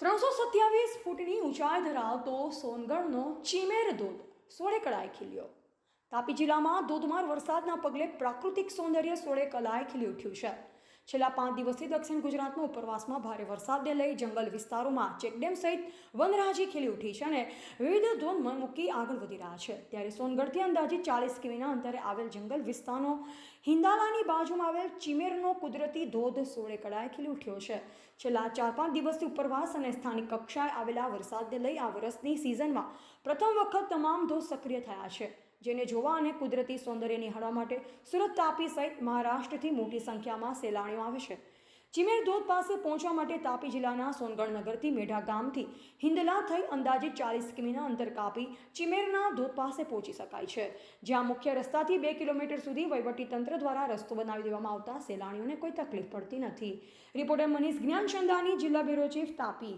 ત્રણસો સત્યાવીસ ફૂટની ઊંચાઈ ધરાવતો સોનગઢનો ચીમેર ધોધ સોળે કળાએ ખીલ્યો. તાપી જિલ્લામાં ધોધમાર વરસાદના પગલે પ્રાકૃતિક સૌંદર્ય સોળે કલાએ ખીલી ઉઠ્યું છે. છેલ્લા પાંચ દિવસથી દક્ષિણ ગુજરાતમાં ઉપરવાસમાં ભારે વરસાદને લઈ જંગલ વિસ્તારોમાં ચેકડેમ સહિત વનરાજી ખીલી ઉઠી છે અને વિવિધ ધોન મન મૂકી આગળ વધી રહ્યા છે. ત્યારે સોનગઢથી અંદાજિત ચાલીસ કિમીના અંતરે આવેલ જંગલ વિસ્તારનો હિંદાલાની બાજુમાં આવેલ ચીમેરનો કુદરતી ધોધ સોળે કળાએ ખીલી ઉઠ્યો છે. છેલ્લા ચાર પાંચ દિવસથી ઉપરવાસ અને સ્થાનિક કક્ષાએ આવેલા વરસાદને લઈ આ વર્ષની સિઝનમાં પ્રથમ વખત તમામ ધોધ સક્રિય થયા છે. જેને જોવા અને કુદરતી સૌંદર્ય નિહાળવા માટે સુરત તાપી સહિત મહારાષ્ટ્રથી મોટી સંખ્યામાં સહેલાણીઓ આવે છે. ચીમેર ધોધ પાસે પહોંચવા માટે તાપી જિલ્લાના સોનગઢ નગરથી મેઢા ગામથી હિંદલા થઈ અંદાજિત ચાલીસ કિમીના અંતર કાપી ચીમેરના ધોધ પાસે પહોંચી શકાય છે. જ્યાં મુખ્ય રસ્તાથી બે કિલોમીટર સુધી વહીવટીતંત્ર દ્વારા રસ્તો બનાવી દેવામાં આવતા સહેલાણીઓને કોઈ તકલીફ પડતી નથી. રિપોર્ટર મનીષ જ્ઞાનચંદાની જિલ્લા બ્યુરો ચીફ તાપી